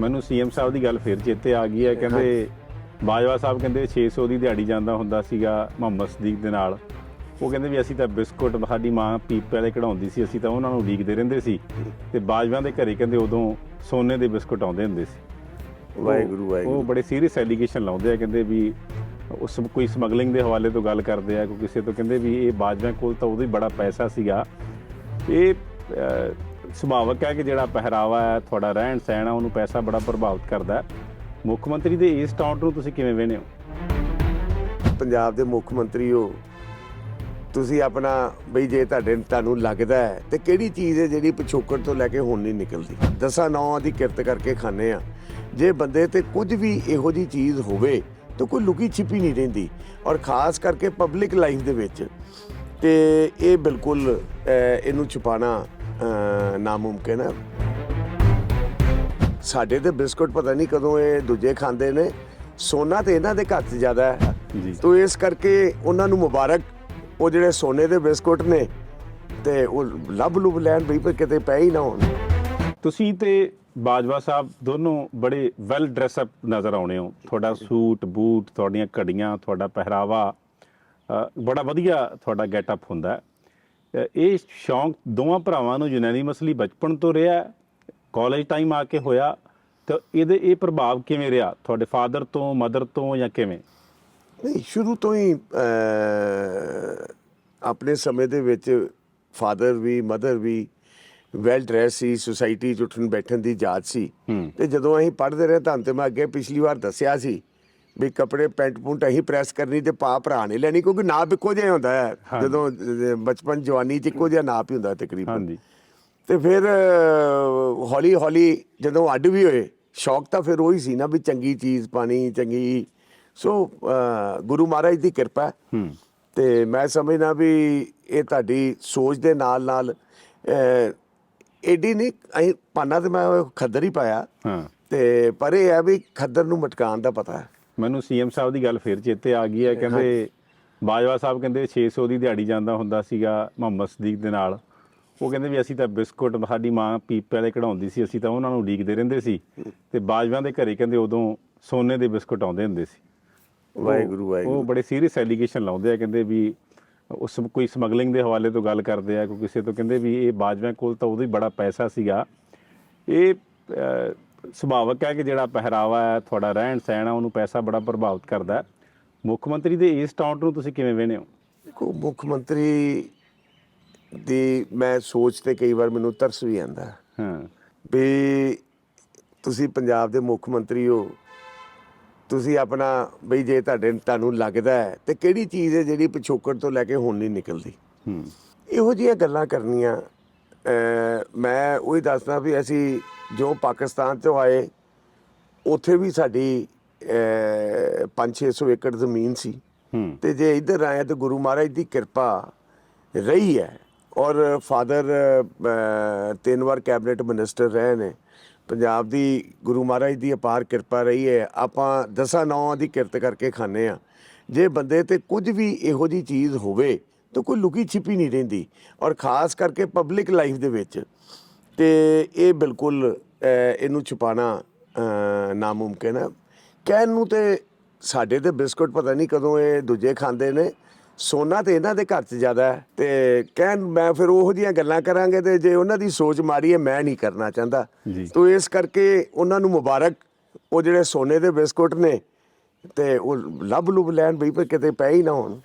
ਮੈਨੂੰ ਸੀਐਮ ਸਾਹਿਬ ਦੀ ਗੱਲ ਫਿਰ ਚੇਤੇ ਆ ਗਈ ਹੈ। ਕਹਿੰਦੇ ਬਾਜਵਾ ਸਾਹਿਬ ਕਹਿੰਦੇ 600 ਦੀ ਦਿਹਾੜੀ ਜਾਂਦਾ ਹੁੰਦਾ ਸੀਗਾ ਮੁਹੰਮਦ ਸਦੀਕ ਦੇ ਨਾਲ। ਉਹ ਕਹਿੰਦੇ ਵੀ ਅਸੀਂ ਤਾਂ ਬਿਸਕੁਟ ਸਾਡੀ ਮਾਂ ਪੀਪੇ ਵਾਲੇ ਕਢਾਉਂਦੀ ਸੀ ਅਸੀਂ ਤਾਂ ਉਹਨਾਂ ਨੂੰ ਉਡੀਕਦੇ ਰਹਿੰਦੇ ਸੀ। ਤੇ ਬਾਜਵਾਂ ਦੇ ਘਰੇ ਕਹਿੰਦੇ ਉਦੋਂ ਸੋਨੇ ਦੇ ਬਿਸਕੁਟ ਆਉਂਦੇ ਹੁੰਦੇ ਸੀ। ਵਾਹਿਗੁਰੂ, ਵਾਹਿਗੁਰੂ। ਉਹ ਬੜੇ ਸੀਰੀਅਸ ਐਲੀਗੇਸ਼ਨ ਲਾਉਂਦੇ ਆ ਕਹਿੰਦੇ ਵੀ ਉਸ ਕੋਈ ਸਮਗਲਿੰਗ ਦੇ ਹਵਾਲੇ ਤੋਂ ਗੱਲ ਕਰਦੇ ਆ ਕੋਈ ਕਿਸੇ ਤੋਂ ਕਹਿੰਦੇ ਵੀ ਇਹ ਬਾਜਵਾਂ ਕੋਲ ਤਾਂ ਉਦੋਂ ਹੀ ਬੜਾ ਪੈਸਾ ਸੀਗਾ। ਇਹ ਸੁਭਾਵਕ ਹੈ ਕਿ ਜਿਹੜਾ ਪਹਿਰਾਵਾ ਹੈ, ਤੁਹਾਡਾ ਰਹਿਣ ਸਹਿਣ ਹੈ, ਉਹਨੂੰ ਪੈਸਾ ਬੜਾ ਪ੍ਰਭਾਵਿਤ ਕਰਦਾ ਹੈ। ਮੁੱਖ ਮੰਤਰੀ ਦੇ ਇਸ ਟਾਉਂਟ ਨੂੰ ਤੁਸੀਂ ਕਿਵੇਂ ਵੇਖਦੇ ਹੋ? ਪੰਜਾਬ ਦੇ ਮੁੱਖ ਮੰਤਰੀ ਹੋ ਤੁਸੀਂ ਆਪਣਾ ਬਈ ਜੇ ਤੁਹਾਡੇ ਤੁਹਾਨੂੰ ਲੱਗਦਾ ਹੈ, ਤੇ ਕਿਹੜੀ ਚੀਜ਼ ਹੈ ਜਿਹੜੀ ਪਿਛੋਕੜ ਤੋਂ ਲੈ ਕੇ ਹੁਣ ਨਹੀਂ ਨਿਕਲਦੀ? ਦਸਾਂ ਨੌਂ ਦੀ ਕਿਰਤ ਕਰਕੇ ਖਾਣੇ ਆ ਜੇ ਬੰਦੇ ਤੇ ਕੁਝ ਵੀ ਇਹੋ ਜੀ ਚੀਜ਼ ਹੋਵੇ, ਤਾਂ ਕੋਈ ਲੁਕੀ ਛਿਪੀ ਨਹੀਂ ਰਹਿੰਦੀ। ਔਰ ਖਾਸ ਕਰਕੇ ਪਬਲਿਕ ਲਾਈਫ ਦੇ ਵਿੱਚ, ਤੇ ਇਹ ਬਿਲਕੁਲ ਇਹਨੂੰ ਛੁਪਾਣਾ ਅਹ, ਨਾਮੁਮਕਿਨ ਹੈ। ਸਾਡੇ ਤੇ ਬਿਸਕੁਟ ਪਤਾ ਨਹੀਂ ਕਦੋਂ ਇਹ ਦੂਜੇ ਖਾਂਦੇ ਨੇ। ਸੋਨਾ ਤੇ ਇਹਨਾਂ ਦੇ ਘਰ 'ਚ ਜ਼ਿਆਦਾ ਹੈ। ਜੀ। ਤੋ ਇਸ ਕਰਕੇ ਉਹਨਾਂ ਨੂੰ ਮੁਬਾਰਕ। ਉਹ ਜਿਹੜੇ ਸੋਨੇ ਦੇ ਬਿਸਕੁਟ ਨੇ ਤੇ ਉਹ ਲੱਭ ਲੁੱਭ ਲੈਣ ਵੀ ਪਰ ਕਿਤੇ ਪੈ ਹੀ ਨਾ ਹੋਣ। ਤੁਸੀਂ ਤੇ ਬਾਜਵਾ ਸਾਹਿਬ ਦੋਨੋਂ ਬੜੇ ਵੈਲ ਡਰੈਸ ਅਪ ਨਜ਼ਰ ਆਉਣੇ ਹੋ। ਤੁਹਾਡਾ ਸੂਟ ਬੂਟ ਤੁਹਾਡੀਆਂ ਘੜੀਆਂ ਤੁਹਾਡਾ ਪਹਿਰਾਵਾ ਅ, ਬੜਾ ਵਧੀਆ ਤੁਹਾਡਾ ਗੈਟਅਪ ਹੁੰਦਾ ਹੈ। ਇਹ ਸ਼ੌਂਕ ਦੋਵਾਂ ਭਰਾਵਾਂ ਨੂੰ ਯੂਨੈਨਿਮਸਲੀ ਬਚਪਨ ਤੋਂ ਰਿਹਾ ਕਾਲਜ ਟਾਈਮ ਆ ਕੇ ਹੋਇਆ ਤਾਂ ਇਹਦੇ ਇਹ ਪ੍ਰਭਾਵ ਕਿਵੇਂ ਰਿਹਾ ਤੁਹਾਡੇ ਫਾਦਰ ਤੋਂ ਮਦਰ ਤੋਂ ਜਾਂ ਕਿਵੇਂ ਨਹੀਂ ਸ਼ੁਰੂ ਤੋਂ ਹੀ ਆਪਣੇ ਸਮੇਂ ਦੇ ਵਿੱਚ ਫਾਦਰ ਵੀ ਮਦਰ ਵੀ ਵੈਲ ਡਰੈਸ ਸੀ ਸੁਸਾਇਟੀ 'ਚ ਉੱਠਣ ਬੈਠਣ ਦੀ ਜਾਚ ਸੀ। ਤੇ ਜਦੋਂ ਅਸੀਂ ਪੜ੍ਹਦੇ ਰਹੇ ਤਾਂ ਤੇ ਮੈਂ ਅੱਗੇ ਪਿਛਲੀ ਵਾਰ ਦੱਸਿਆ ਸੀ ਵੀ ਕੱਪੜੇ ਪੈਂਟ ਪੁੰਟ ਅਸੀਂ ਪ੍ਰੈਸ ਕਰਨੀ ਤੇ ਪਾ ਭਰਾ ਨਹੀਂ ਲੈਣੀ ਕਿਉਂਕਿ ਨਾਪ ਇੱਕੋ ਜਿਹਾ ਹੁੰਦਾ ਹੈ। ਜਦੋਂ ਅਹ, ਬਚਪਨ ਜਵਾਨੀ 'ਚ ਇੱਕੋ ਜਿਹਾ ਨਾਪ ਹੀ ਹੁੰਦਾ ਤਕਰੀਬਨ। ਹਾਂਜੀ। ਤੇ ਫਿਰ ਹੌਲੀ ਹੌਲੀ ਜਦੋਂ ਅੱਡ ਵੀ ਹੋਏ ਸ਼ੌਕ ਤਾਂ ਫਿਰ ਉਹੀ ਸੀ ਨਾ ਵੀ ਚੰਗੀ ਚੀਜ਼ ਪਾਣੀ ਚੰਗੀ। ਸੋ ਅਹ, ਗੁਰੂ ਮਹਾਰਾਜ ਦੀ ਕਿਰਪਾ। ਤੇ ਮੈਂ ਸਮਝਦਾ ਵੀ ਇਹ ਤੁਹਾਡੀ ਸੋਚ ਦੇ ਨਾਲ ਨਾਲ ਅਹ, ਏਡੀ ਨਹੀਂ ਅਸੀਂ ਪਾਣਾ ਤੇ ਮੈਂ ਖੱਦਰ ਹੀ ਪਾਇਆ। ਹਾਂ। ਤੇ ਪਰ ਇਹ ਹੈ ਵੀ ਖੱਦਰ ਨੂੰ ਮਟਕਾਉਣ ਦਾ ਪਤਾ ਹੈ। ਮੈਨੂੰ ਸੀਐਮ ਸਾਹਿਬ ਦੀ ਗੱਲ ਫਿਰ ਚੇਤੇ ਆ ਗਈ ਹੈ। ਕਹਿੰਦੇ ਬਾਜਵਾ ਸਾਹਿਬ ਕਹਿੰਦੇ 600 ਦੀ ਦਿਹਾੜੀ ਜਾਂਦਾ ਹੁੰਦਾ ਸੀਗਾ ਮੁਹੰਮਦ ਸਦੀਕ ਦੇ ਨਾਲ। ਉਹ ਕਹਿੰਦੇ ਵੀ ਅਸੀਂ ਤਾਂ ਬਿਸਕੁਟ ਸਾਡੀ ਮਾਂ ਪੀਪੇ ਵਾਲੇ ਕਢਾਉਂਦੀ ਸੀ ਅਸੀਂ ਤਾਂ ਉਹਨਾਂ ਨੂੰ ਉਡੀਕਦੇ ਰਹਿੰਦੇ ਸੀ। ਤੇ ਬਾਜਵਾਂ ਦੇ ਘਰੇ ਕਹਿੰਦੇ ਉਦੋਂ ਸੋਨੇ ਦੇ ਬਿਸਕੁਟ ਆਉਂਦੇ ਹੁੰਦੇ ਸੀ। ਵਾਹਿਗੁਰੂ, ਵਾਹਿਗੁਰੂ। ਉਹ ਬੜੇ ਸੀਰੀਅਸ ਐਲੀਗੇਸ਼ਨ ਲਾਉਂਦੇ ਆ ਕਹਿੰਦੇ ਵੀ ਉਸ ਕੋਈ ਸਮਗਲਿੰਗ ਦੇ ਹਵਾਲੇ ਤੋਂ ਗੱਲ ਕਰਦੇ ਆ ਕੋਈ ਕਿਸੇ ਤੋਂ। ਕਹਿੰਦੇ ਵੀ ਇਹ ਬਾਜਵਾਂ ਕੋਲ ਤਾਂ ਉਦੋਂ ਹੀ ਬੜਾ ਪੈਸਾ ਸੀਗਾ। ਇਹ ਸੁਭਾਵਕ ਹੈ ਕਿ ਜਿਹੜਾ ਪਹਿਰਾਵਾ ਹੈ ਤੁਹਾਡਾ ਰਹਿਣ ਸਹਿਣ ਹੈ ਉਹਨੂੰ ਪੈਸਾ ਬੜਾ ਪ੍ਰਭਾਵਿਤ ਕਰਦਾ ਹੈ। ਮੁੱਖ ਮੰਤਰੀ ਦੇ ਇਸ ਟਾਉਂਟ ਨੂੰ ਤੁਸੀਂ ਕਿਵੇਂ ਵੇਖਦੇ ਹੋ? ਦੇਖੋ ਮੁੱਖ ਮੰਤਰੀ ਦੀ ਮੈਂ ਸੋਚ ਤੇ ਕਈ ਵਾਰ ਮੈਨੂੰ ਤਰਸ ਵੀ ਆਉਂਦਾ ਹੈ। ਵੀ ਤੁਸੀਂ ਪੰਜਾਬ ਦੇ ਮੁੱਖ ਮੰਤਰੀ ਹੋ। ਤੁਸੀਂ ਆਪਣਾ ਬਈ ਜੇ ਤੁਹਾਡੇ ਤੁਹਾਨੂੰ ਲੱਗਦਾ ਹੈ ਤੇ ਕਿਹੜੀ ਚੀਜ਼ ਹੈ ਜਿਹੜੀ ਪਿਛੋਕੜ ਤੋਂ ਲੈ ਕੇ ਹੁਣ ਨਹੀਂ ਨਿਕਲਦੀ? ਹੂੰ। ਇਹੋ ਜਿਹੀਆਂ ਗੱਲਾਂ ਕਰਨੀਆਂ ਮੈਂ ਉਹੀ ਦੱਸਦਾ ਵੀ ਅਸੀਂ ਜੋ ਪਾਕਿਸਤਾਨ ਤੋਂ ਆਏ ਉੱਥੇ ਵੀ ਸਾਡੀ 5-600 ਏਕੜ ਜ਼ਮੀਨ ਸੀ। ਤੇ ਜੇ ਇੱਧਰ ਆਏ ਤਾਂ ਗੁਰੂ ਮਹਾਰਾਜ ਦੀ ਕਿਰਪਾ ਰਹੀ ਹੈ। ਔਰ ਫਾਦਰ ਤਿੰਨ ਵਾਰ ਕੈਬਨਿਟ ਮਿਨਿਸਟਰ ਰਹੇ ਨੇ। ਪੰਜਾਬ ਦੀ ਗੁਰੂ ਮਹਾਰਾਜ ਦੀ ਅਪਾਰ ਕਿਰਪਾ ਰਹੀ ਹੈ। ਆਪਾਂ ਦਸਾਂ ਨੌਂ ਦੀ ਕਿਰਤ ਕਰਕੇ ਖਾਣੇ ਆ ਜੇ ਬੰਦੇ ਤੇ ਕੁਝ ਵੀ ਇਹੋ ਜੀ ਚੀਜ਼ ਹੋਵੇ ਤਾਂ ਕੋਈ ਲੁਕੀ ਛਿਪੀ ਨਹੀਂ ਰਹਿੰਦੀ। ਔਰ ਖਾਸ ਕਰਕੇ ਪਬਲਿਕ ਲਾਈਫ ਦੇ ਵਿੱਚ ਤੇ ਇਹ ਬਿਲਕੁਲ ਇਹਨੂੰ ਛੁਪਾਣਾ ਨਾਮੁਮਕਿਨ ਹੈ। ਕਹਿਣ ਨੂੰ ਤੇ ਸਾਡੇ ਤੇ ਬਿਸਕੁਟ ਪਤਾ ਨਹੀਂ ਕਦੋਂ ਇਹ ਦੂਜੇ ਖਾਂਦੇ ਨੇ। ਸੋਨਾ ਤੇ ਇਹਨਾਂ ਦੇ ਘਰ 'ਚ ਜ਼ਿਆਦਾ ਹੈ ਤੇ ਕਹਿਣ ਮੈਂ ਫਿਰ ਉਹੋ ਜੀਆਂ ਗੱਲਾਂ ਕਰਾਂਗੇ ਤੇ ਜੇ ਉਹਨਾਂ ਦੀ ਸੋਚ ਮਾੜੀ ਹੈ ਮੈਂ ਨਹੀਂ ਕਰਨਾ ਚਾਹੁੰਦਾ। ਤੋ ਇਸ ਕਰਕੇ ਉਹਨਾਂ ਨੂੰ ਮੁਬਾਰਕ ਉਹ ਜਿਹੜੇ ਸੋਨੇ ਦੇ ਬਿਸਕੁਟ ਨੇ ਤੇ ਉਹ ਲੱਭ ਲੁੱਭ ਲੈਣ ਵੀ ਪਰ ਕਿਤੇ ਪੈ ਹੀ ਨਾ ਹੋਣ।